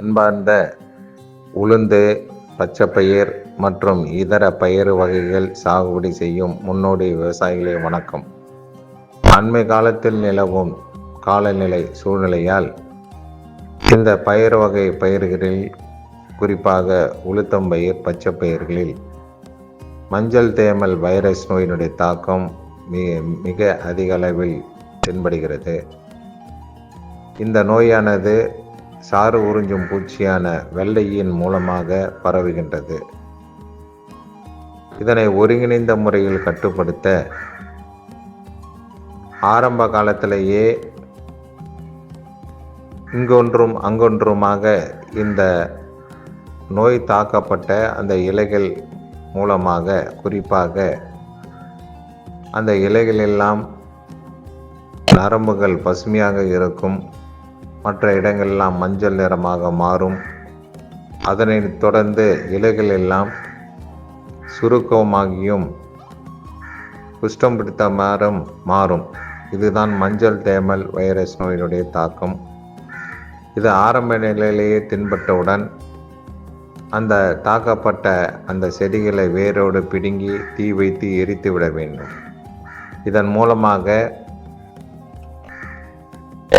அன்பார்ந்த உளுந்து பச்சைப்பயிர் மற்றும் இதர பயிர் வகைகள் சாகுபடி செய்யும் முன்னோடி விவசாயிகளே வணக்கம். அண்மை காலத்தில் நிலவும் காலநிலை சூழ்நிலையால் இந்த பயிர் வகை பயிர்களில் குறிப்பாக உளுத்தம்பயிர் பச்சைப்பயிர்களில் மஞ்சள் தேமல் வைரஸ் நோயினுடைய தாக்கம் மிக மிக அதிக அளவில் தென்படுகிறது. இந்த நோயானது சாறு உறிஞ்சும் பூச்சியான வெள்ளையின் மூலமாக பரவுகின்றது. இதனை ஒருங்கிணைந்த முறையில் கட்டுப்படுத்த ஆரம்ப காலத்திலேயே இங்கொன்றும் அங்கொன்றுமாக இந்த நோய் தாக்கப்பட்ட அந்த இலைகள் மூலமாக குறிப்பாக அந்த இலைகள் எல்லாம் நரம்புகள் பசுமையாக இருக்கும். மற்ற இடங்கள்லாம் மஞ்சள் நிறமாக மாறும். அதனை தொடர்ந்து இலைகள் எல்லாம் சுருக்கமாகியும் குஷ்டம் பிடித்த மாறும். மாறும் இதுதான் மஞ்சள் தேமல் வைரஸ் நோயினுடைய தாக்கம். இது ஆரம்ப நிலையிலேயே தின்பட்டவுடன் அந்த தாக்கப்பட்ட அந்த செடிகளை வேரோடு பிடுங்கி தீ வைத்து எரித்து விட வேண்டும். இதன் மூலமாக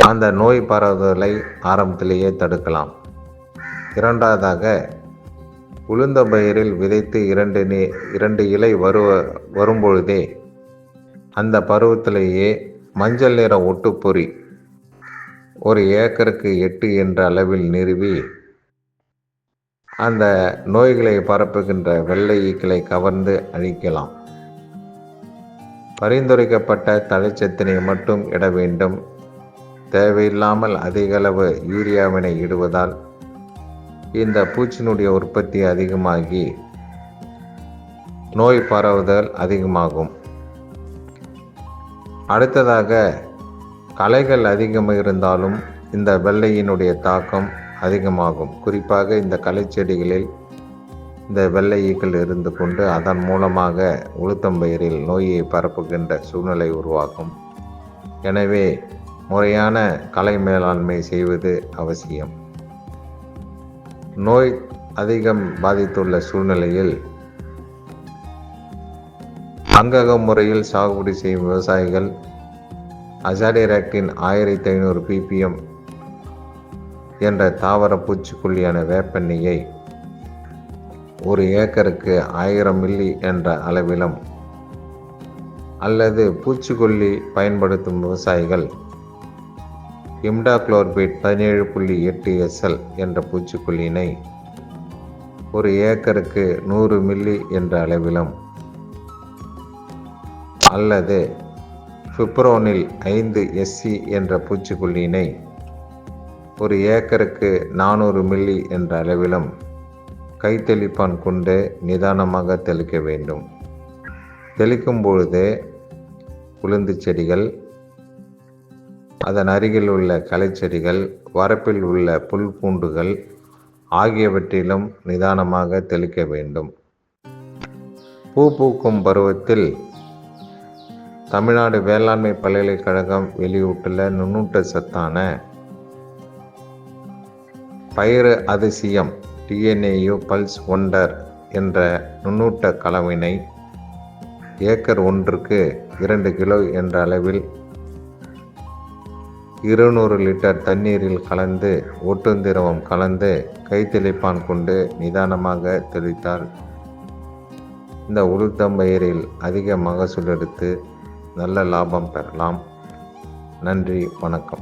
அந்த நோய் பரவுதலை ஆரம்பத்திலேயே தடுக்கலாம். இரண்டாவதாக உளுந்த பயிரில் விதைத்து இரண்டு நே இரண்டு இலை வருவ வரும்பொழுதே அந்த பருவத்திலேயே மஞ்சள் நிற ஒட்டுப்பொறி ஒரு ஏக்கருக்கு எட்டு என்ற அளவில் நிறுவி அந்த நோய்களை பரப்புகின்ற வெள்ளை ஈக்களை கவர்ந்து அழிக்கலாம். பரிந்துரைக்கப்பட்ட தழைச்சத்தினை மட்டும் இட வேண்டும். தேவையில்லாமல் அதிக அளவு யூரியாவினை இடுவதால் இந்த பூச்சினுடைய உற்பத்தி அதிகமாகி நோய் பரவுதல் அதிகமாகும். அடுத்ததாக களைகள் அதிகம் இருந்தாலும் இந்த வெள்ளையினுடைய தாக்கம் அதிகமாகும். குறிப்பாக இந்த களை செடிகளில் இந்த வெள்ளை ஈக்கள் இருந்து கொண்டு அதன் மூலமாக உளுத்தம்பயிரில் நோயை பரப்புகின்ற சூழ்நிலை உருவாகும். எனவே முறையான கலை மேலாண்மை செய்வது அவசியம். நோய் அதிகம் பாதித்துள்ள சூழ்நிலையில் அங்கக முறையில் சாகுபடி செய்யும் விவசாயிகள் அசாடிராக்டின் ஆயிரத்தி ஐநூறு பிபிஎம் என்ற தாவர பூச்சிக்கொல்லியான வேப்பெண்ணெயை ஒரு ஏக்கருக்கு ஆயிரம் மில்லி என்ற அளவிலும் அல்லது பூச்சிக்கொல்லி பயன்படுத்தும் விவசாயிகள் இம்டாக்ளோர்பேட் பதினேழு புள்ளி எட்டு எஸ்எல் என்ற பூச்சிக்கொல்லியினை ஒரு ஏக்கருக்கு நூறு மில்லி என்ற அளவிலும் அல்லது ஃபிப்ரோனில் ஐந்து எஸ்சி என்ற பூச்சிக்கொல்லியினை ஒரு ஏக்கருக்கு நானூறு மில்லி என்ற அளவிலும் கைத்தெளிப்பான் கொண்டு நிதானமாக தெளிக்க வேண்டும். தெளிக்கும் பொழுது உளுந்து செடிகள் அதன் அருகில் உள்ள களைச்செடிகள் வரப்பில் உள்ள புல் பூண்டுகள் ஆகியவற்றிலும் நிதானமாக தெளிக்க வேண்டும். பூ பூக்கும் பருவத்தில் தமிழ்நாடு வேளாண்மை பல்கலைக்கழகம் வெளியிட்டுள்ள நுண்ணூட்ட சத்தான பயிறு அதிசயம் டிஎன்ஏயு பல்ஸ் ஒண்டர் என்ற நுண்ணூட்ட கலவினை ஏக்கர் ஒன்றுக்கு இரண்டு கிலோ என்ற அளவில் இருநூறு லிட்டர் தண்ணீரில் கலந்து ஒட்டுந்திரவம் கலந்து கைத்தெளிப்பான் கொண்டு நிதானமாக தெளித்தால் இந்த உளுத்தம்பயிரில் அதிக மகசூல் எடுத்து நல்ல லாபம் பெறலாம். நன்றி வணக்கம்.